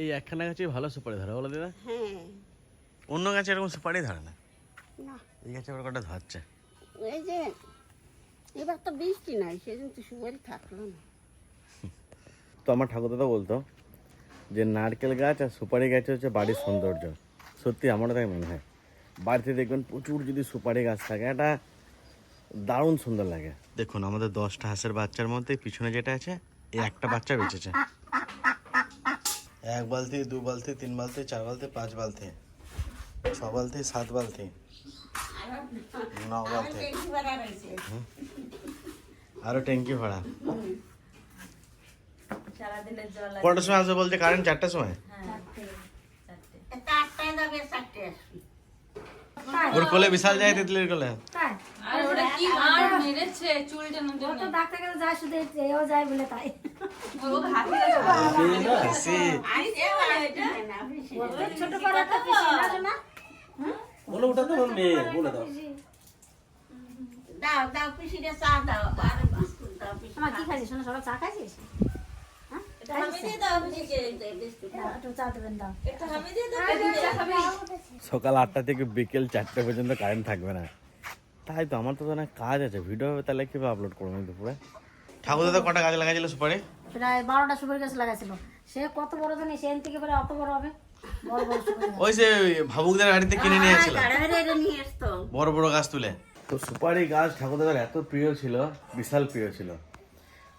এই একখানা গাছে ভালো সুপারি ধরে বলো দিদা। হ্যাঁ। অন্য গাছে এরকম সুপারি ধরে না? না। এই গাছে আবার কটা ধরছে? এই যে এবার তো বৃষ্টি নাই সেদিন তো সুপারি থাকল না। তো আমার ঠাকুর দাদা বলতো যে নারকেল গাছ আর সুপারি গাছ হচ্ছে বাড়ির সৌন্দর্য। সত্যি আমারও তাই মনে হয়। বাড়িতে দেখবেন প্রচুর যদি সুপারি গাছ থাকে এটা দারুণ সুন্দর লাগে। দেখুন আমাদের দশটা হাঁসের বাচ্চার মধ্যে পিছনে যেটা আছে এই একটা বাচ্চা বেঁচেছে। এক বালতি দু বালতি তিন বালতি চার বালতি পাঁচ বালতি ছ বালতি সাত বালতি ন বালতি আরও ট্যাঙ্কি ভাড়া সারাদিনের জল কটার সময় আসবে বলছে কারেন্ট চারটার সময় চারটায় যাবে চারটে আসবি ওর কোলে বিশাল যায় তিতলির কোলে। তাই। আর ওটা কি মার মেরেছে চুল টানার জন্য ডাক্তার কাছে যায় শুধু এও যায় বলে তাই। ছোট পাড়া তো পিসি না? বলে ওটা তো মেয়ে বলে দাও। দাও দাও পিসিটা চা দাও। আর বিস্কুট দাও পিসি কি খাইছিস? শোনো সকাল চা খাইছিস? সকাল আটটা থেকে বিকেল চারটে পর্যন্ত কারেন্ট থাকবে না। তাই তো আমার তো অনেক কাজ আছে। ভিডিও হবে তাহলে কীভাবে আপলোড করব আমি দুপুরে? ঠাকুর দাদা কটা গাছ লাগাইছিল সুপারি? প্রায় বারোটা সুপারি গাছ লাগাইছিল। সে কত বড় জানি সে এন থেকে পরে অত বড় হবে। ওই যে ভাবুকদের বাড়িতে কিনে নিয়ে এসতো বড় বড় গাছ তুলে। তো সুপারি গাছ ঠাকুর দাদার এত প্রিয় ছিল বিশাল প্রিয় ছিল।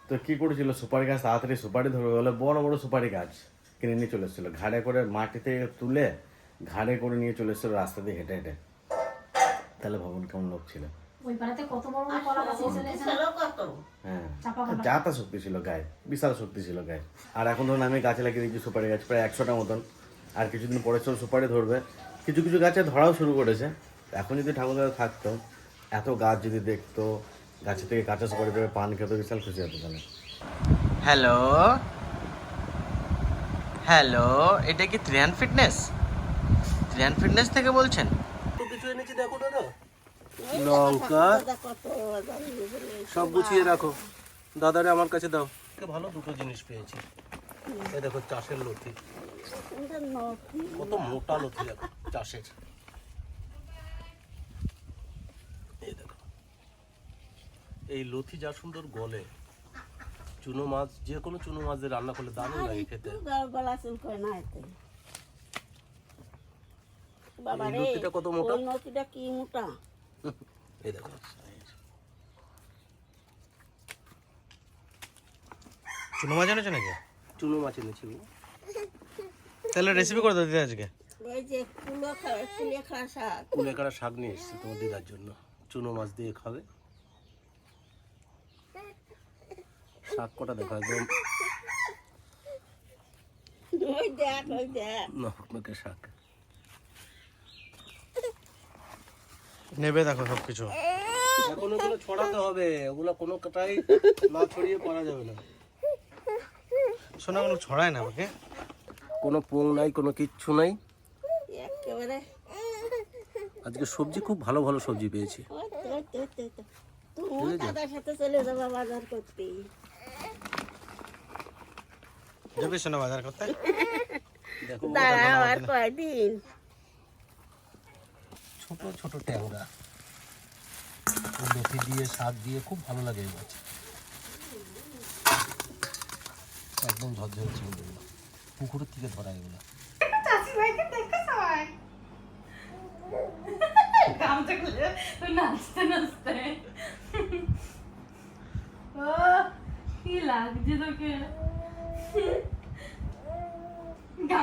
তো কি করেছিল? সুপারি গাছ তাড়াতাড়ি সুপারি ধরবে বলে বড় বড় সুপারি গাছ কিনে নিয়ে চলে এসেছিল। ঘাড়ে করে মাটিতে তুলে ঘাড়ে করে নিয়ে চলে এসেছিল রাস্তা দিয়ে হেঁটে হেঁটে। তাহলে ভবন কেমন লোক ছিল? চলে কত হ্যাঁ। চাপা যা তা শক্তি ছিল গায়ে বিশাল শক্তি ছিল গায়ে। আর এখন ধরুন আমি গাছে লাগিয়ে দিয়েছি সুপারি গাছ প্রায় একশোটা মতন। আর কিছুদিন পরে সব সুপারি ধরবে। কিছু কিছু গাছে ধরাও শুরু করেছে। এখন যদি ঠাকুরদাদা থাকতো এত গাছ যদি দেখতো গাছে থেকে কাঁচা সুপারি পেয়ে পান খেতে বিশাল খুশি হতো তাহলে। হ্যালো? হ্যালো এটা কি ত্রিয়ান ফিটনেস? ত্রিয়ান ফিটনেস থেকে বলছেন? কিছু এনেছি দেখো দাদা। লঙ্কা। সব গুছিয়ে রাখো। দাদারে আমার কাছে দাও। ভালো দুটো জিনিস পেয়েছি। এই দেখো চাষের লথি কত মোটা লথি দেখো চাষের এই দেখো এই লথি যা সুন্দর গলে চুনো মাছ যে কোনো চুনো মাছ দিয়ে রান্না করলে দারুণ লাগে খেতে। গলা চুল করে না এতে। বাবা রে লতিটা কত মোটা? ওই কি মোটা? এই দেখো। চুনো মাছ এনেছো নাকি? চুনো মাছ এনেছি। তাহলে রেসিপি করে দিতে আজকে। এই যে কুলো খাওয়া কুলে খাওয়া শাক। কুলেকাড়া শাক নিয়ে এসেছি তোমার দিদার জন্য। চুনো মাছ দিয়ে খাবে। শাক কটা দেখো একদম নকনকে শাক নেবে দেখো সব কিছু এখন ওগুলো ছড়াতে হবে। ওগুলো কোনো কাটাই না ছড়িয়ে করা যাবে না। শোনা কোনো ছড়ায় না আমাকে। কোনো পোং নাই কোনো কিচ্ছু নাই। একেবারে। আজকে সবজি খুব ভালো ভালো সবজি পেয়েছি। তুমি দাদার সাথে চলে যাবা বাজার করতে। যাবি শোনা বাজার করতে? দাঁড়াও আর কয়দিন? ছোট ছোট ট্যাংরা। দিয়ে শাক দিয়ে খুব ভালো লাগে এই মাছ। একদম ঝরঝরে ছিল এগুলো পুকুরের থেকে ধরা এগুলো। নাচতে নাচতে। কি লাগছে তোকে?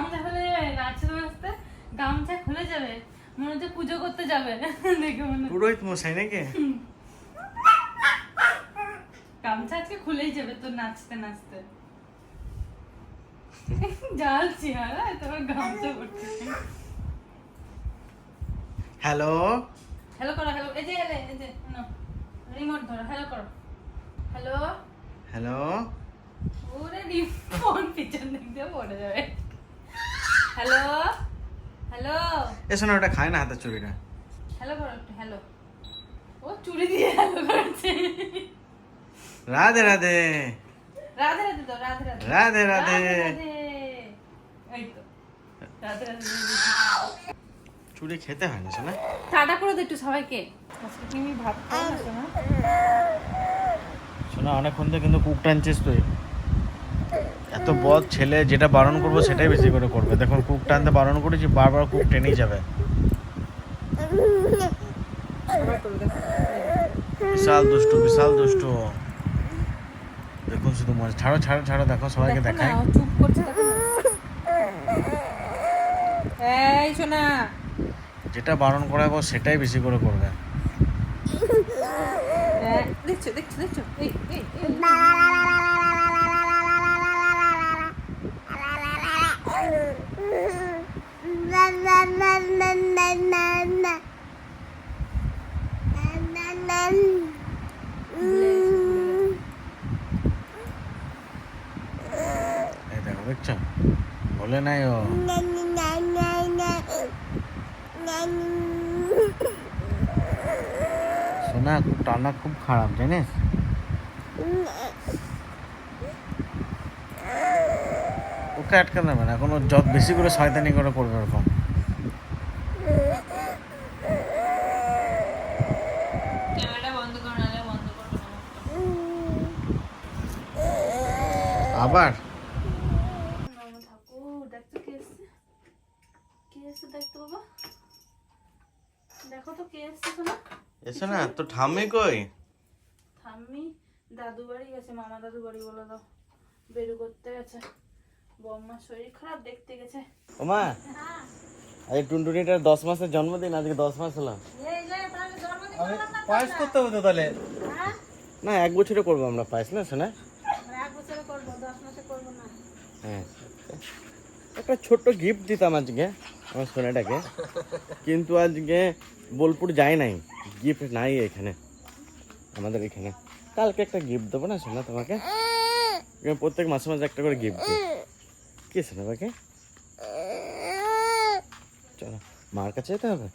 গামছা খুলে যাবে নাচতে নাচতে গামছা খুলে যাবে। মনে হচ্ছে পুজো করতে যাবে। দেখে মনে পুরোহিত মশাই নাকি? গামছা আজকে খুলেই যাবে তোর নাচতে নাচতে। জ্বালছি আর তোমার গামছা পড়ছে হ্যালো? হ্যালো করো হ্যালো এই যে এলে এই যে রিমোট ধরো হ্যালো করো। Hello hello? ওরে ফোন পিছন দিক দিয়ে পড়ে যাবে। হ্যালো? হ্যালো? এ শোনা ওটা খায় না হাতের চুরিটা হ্যালো করো একটু হ্যালো। ও চুড়ি দিয়ে হ্যালো করছে। রাধে রাধে। রাধে রাধে দাও রাধে রাধে। রাধে রাধে। এই তো চুড়ি খেতে হয় না শোনা। টাটা করে দে একটু সবাইকে। আজকে তুমি ভাত খাও না শোনা শোনা অনেকক্ষণ থেকে কিন্তু কুক টানছিস তুই। এত বদ ছেলে যেটা বারণ করব সেটাই বেশি করে করবে। দেখুন কুক টানতে বারণ করেছি বারবার কুক টেনেই যাবে। বিশাল দুষ্টু বিশাল দুষ্টু। দেখুন শুধু মজা। ছাড়ো ছাড়ো ছাড়ো দেখো সবাইকে দেখো দেখাই। চুপ করছে এই শোনা যেটা বারণ করাবো সেটাই বেশি করে করবে। হ্যাঁ, দেখছ দেখছ দেখছ। এই এই এই এই দেখো দেখছ বলে নাই ও খুব টানা খুব খারাপ জানিস ওকে আটকে দেবে না? এখন যত বেশি করে শয়তানি করে করবে ওরকম। আবার? ঠাকুর দেখতো কে এসছে? কে এসছে দেখতো বাবা? দেখো তো কে এসছে শোনা। এসো না তো ঠাম্মি কই? ঠাম্মি দাদু বাড়ি গেছে মামা দাদু বাড়ি বলে দাও। বেরু করতে গেছে। বম্মার শরীর খারাপ দেখতে গেছে। ওমা আজ টুনটুনিটার দশ মাসের জন্মদিন আজকে দশ মাস হলো। তাহলে পায়েস করতে হবে তো তাহলে? হ্যাঁ? না এক বছরে করব আমরা পাইস না শোনা হ্যাঁ। একটা ছোট্ট গিফট দিতাম আজকে আমার সোনাটাকে। কিন্তু আজকে বোলপুর যাই নাই গিফট নাই এখানে আমাদের এখানে। কালকে একটা গিফট দেবো না সোনা তোমাকে? প্রত্যেক মাসে মাসে একটা করে গিফট দিই। কি শোনা বাকি চলো মার কাছে যেতে হবে?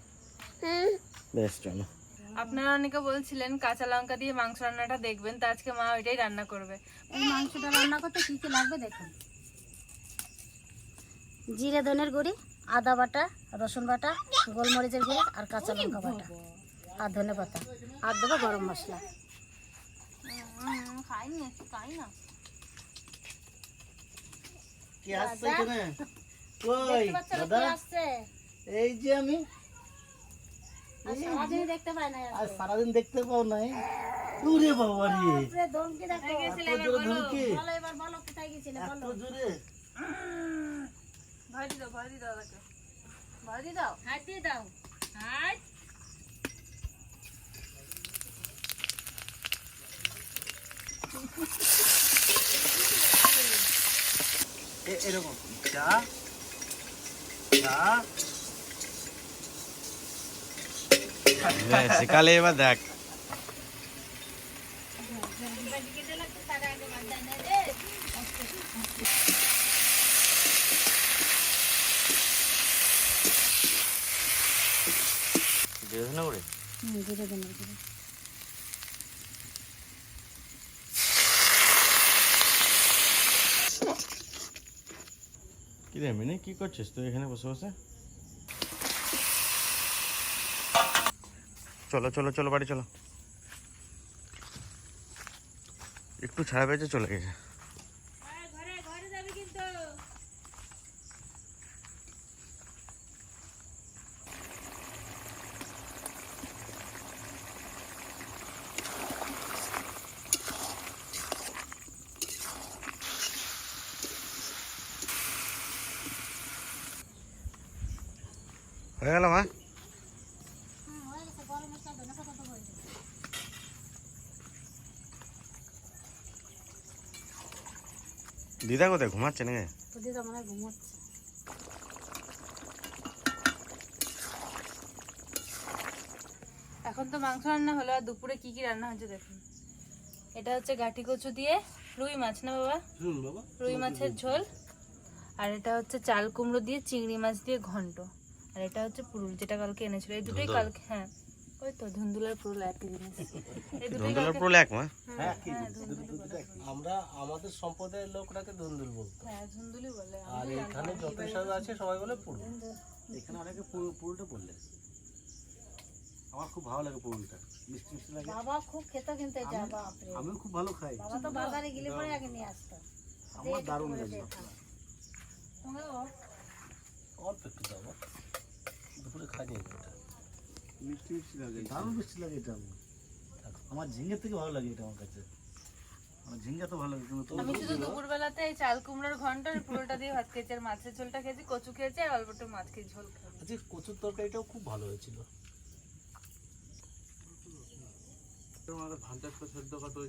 বেশ চলো। আপনারা অনেকে বলছিলেন কাঁচা লঙ্কা দিয়ে মাংস রান্নাটা দেখবেন তো আজকে মা ওইটাই রান্না করবে। এই মাংসটা রান্না করতে কী কী লাগবে দেখুন। জিরে ধনের গুঁড়ি আদা বাটা রসুন বাটা গোলমরিচের গুঁড়ি আর কাঁচা লঙ্কা বাটা আর ধনে পাতা। আর দেবো গরম মশলা। খাইনি খাই না। কি আসছে এখানে? কই দাদা? আসছে? এই যে আমি আর সারাদিনই দেখতে পাই না আজ সারাদিন দেখতে পাও নাই? উরে বাবা রে। ধমকি দেখো। ধমকি বলো? এবার বলো কোথায় গেছিলে? এত জোরে? ভয় দি দাও ভয় দি দাও তাকে ভয় দি দাও হাত দিয়ে দাও হাত এ- এরকম। যা যা। শিকালে এবার দেখ। না করে হুম জিরে গুঁড়ি কি রে মিনি কি করছিস তুই এখানে বসে বসে চলো চলো চলো বাড়ি চলো একটু ছাড়া পেয়েছে চলে গেছে হয়ে গেল মা? দিদা কোথায়? ঘুমাচ্ছে নাকি? দিদা মনে এখন তো মাংস রান্না হলো আর দুপুরে কি কি রান্না হচ্ছে দেখুন। এটা হচ্ছে গাঠি কচু দিয়ে রুই মাছ না বাবা? বাবা? রুই মাছের ঝোল। আর এটা হচ্ছে চাল কুমড়ো দিয়ে চিংড়ি মাছ দিয়ে ঘন্ট। আর এটা হচ্ছে পুরুল যেটা কালকে এনেছিল। এই দুটোই কালকে হ্যাঁ। ওই তো ধুন্দুলের পুরো একই জিনিস। এই দুটোই ধুন্দুলের পুরো এক মা। হ্যাঁ হ্যাঁ আমরা আমাদের সম্প্রদায়ের লোকটাকে ধুন্দুল বলতো হ্যাঁ ধুন্দুলি বলে। আর এখানে যত সব আছে সবাই বলে পুরো এখানে অনেকে পুরুলটা বললে। আমার খুব ভালো লাগে পুরুলটা। মিষ্টি মিষ্টি লাগে। বাবা খুব খেত কিন্তু এটা বাপরে। আমিও খুব ভালো খাই। বাবা তো বাজারে গেলে পরে আগে নিয়ে আসতো। আমার দারুণ লাগে অল্প একটু দাও দুপুরে খাইনি এটা। মিষ্টি মিষ্টি লাগে দারুণ মিষ্টি লাগে এটা। আমার। আমার ঝিঙ্গের থেকে ভালো লাগে এটা আমার কাছে। আমার ঝিঙ্গা তো ভালো লাগে কিন্তু আমি শুধু দুপুরবেলাতে এই চাল কুমড়োর ঘণ্টার পুরোটা দিয়ে ভাত খেয়েছি আর মাছের ঝোলটা খেয়েছি কচু খেয়েছি আর অল্প একটু মাছ খেয়ে ঝোল খেয়েছি আজকে কচুর তরকারিটাও খুব ভালো হয়েছিল।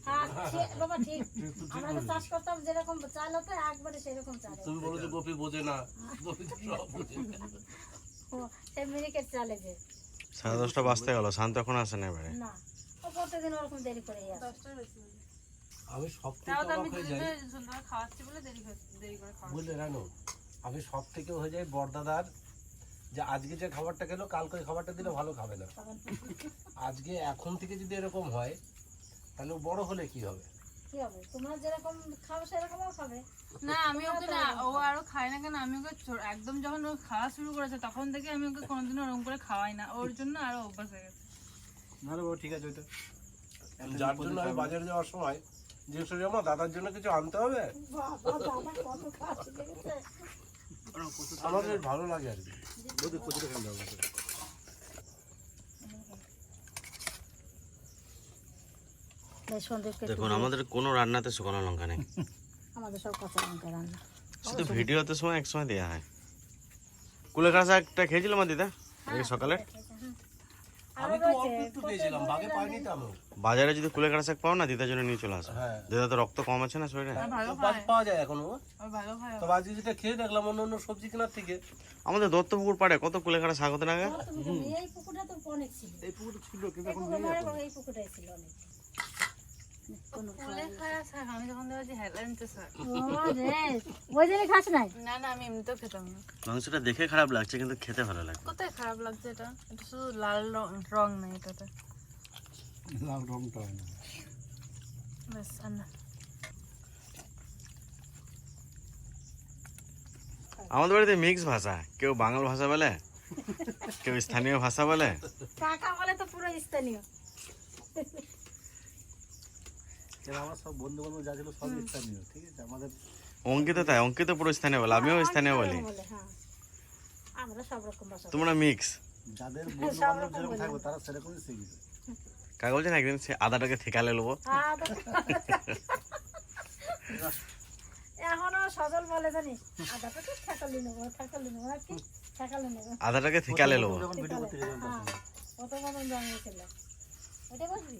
হ্যাঁ, সে- বাবা ঠিক। আমরা তো চাষ করতাম যেরকম চাল হতো একবারে সেরকম চাল তুমি বলো যে গোপী বোঝে না। গোপী সব বোঝে। সাড়ে দশটা বাজতে গেল শান্ত এখন আসে না এবারে? না ও ওরকম দেরি করে। আমি সব থেকে হয়ে খাওয়াচ্ছি বলে দেরি দেরি করে বুঝলে রানো আমি সব থেকে হয়ে যাই বড়দাদার যে আজকে যে খাবারটা খেলো কালকে ওই খাবারটা দিলে ভালো খাবে না। আজকে এখন থেকে যদি এরকম হয় তাহলে বড় হলে কি হবে? কি হবে? তোমরা যেরকম খাও সেরকমও খাবে। না আমি ওকে না ও আরও খায় না কেন? আমি ওকে একদম যখন ও খাওয়া শুরু করেছে তখন থেকে আমি ওকে কোনোদিনও ওরকম করে খাওয়াই না। ওর জন্য আরও অভ্যাস হয়ে গেছে। না বাবা ঠিক আছে ওইটা। যার জন্য আমি বাজারে যাওয়ার সময় জিজ্ঞেস করি আমার দাদার জন্য কিছু আনতে হবে? আমার বেশ ভালো লাগে আর কি দেবো বেশ সন্দীপকে একটু দেখুন আমাদের কোনো রান্নাতে শুকনো লঙ্কা নেই। আমাদের সব কাঁচা লঙ্কা রান্না। শুধু ভিডিওতে সময় এক সময় দেওয়া হয়। কুলেখাড়া শাকটা খেয়েছিল মা দিদা? আজকে সকালে? তো একটু তো বাজারে যদি কুলেখাড়া শাক পাও না দিদার জন্য নিয়ে চলে আসো। হ্যাঁ। দিদা তো রক্ত কম আছে না শরীরে? খায়। পাওয়া যায় এখনও। তবে আজকে যেটা খেয়ে দেখলাম অন্য অন্য সবজি কেনার থেকে। আমাদের দত্ত পুকুর পাড়ে কত কুলেখাড়া শাক হতে লাগে এই পুকুরটা তো অনেক ছিল। এই পুকুর ছিল কিন্তু এই মাংসটা দেখে খারাপ লাগছে কিন্তু খেতে ভালো লাগে কোথায় খারাপ লাগছে এটা? এটা শুধু লাল রং- রং না এটাতে। লাল রংটা হয় না। আমাদের বাড়িতে মিক্স ভাষা কেউ বাঙাল ভাষা বলে কেউ স্থানীয় ভাষা বলে। কাকা বলে তো পুরো স্থানীয়। আমার সব বন্ধু বান্ধব যা ছিল সব স্থানীয় ঠিক আছে? আমাদের অঙ্কিত তাই অঙ্কিত পুরো স্থানীয় বলে আমিও স্থানীয় বলি। হ্যাঁ। আমরা সব রকম তোমরা মিক্স যাদের সব বন্ধু বান্ধব যেরকম। থাকবে তারা সেরকমই শিখবে। বলছেন একদিন সে আদাটাকে এখনও সজল বলে জানিস ঠেকালি নেব ঠেকালি নেব কি ঠেকালি নেব? আদাটাকে হ্যাঁ কত জন্মেছিল ওটা বসবি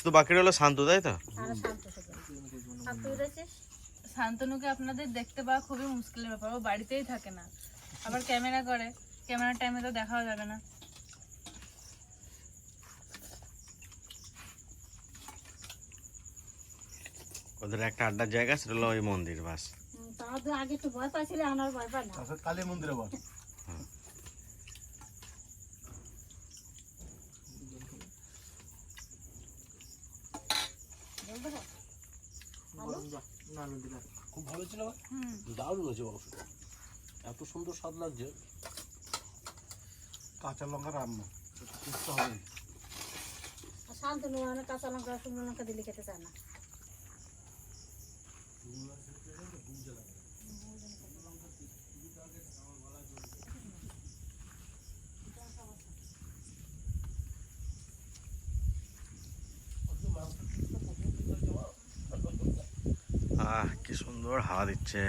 শুধু বাকি হলো শান্তু তাই তো? শান্তনুকে আপনাদের দেখতে পাওয়া খুবই মুশকিলের ব্যাপার ও বাড়িতেই থাকে না। আবার ক্যামেরা করে ক্যামেরার টাইমে তো দেখাও যাবে না। ওদের একটা আড্ডার জায়গা সেটা হলো ওই মন্দির বাস। হুম, তাও তো আগে একটু ভয় পাইছিলে এখন আর ভয় পাই না। কালী মন্দিরে বল খুব ভালো ছিল না? হুম দারুণ হয়েছে মাংসটা এত সুন্দর স্বাদ লাগছে। কাঁচা লঙ্কা রান্না। সুস্থ হবে কাঁচা লঙ্কা শুকনো লঙ্কা দিলে খেতে চায় না। সুন্দর হাওয়া দিচ্ছে।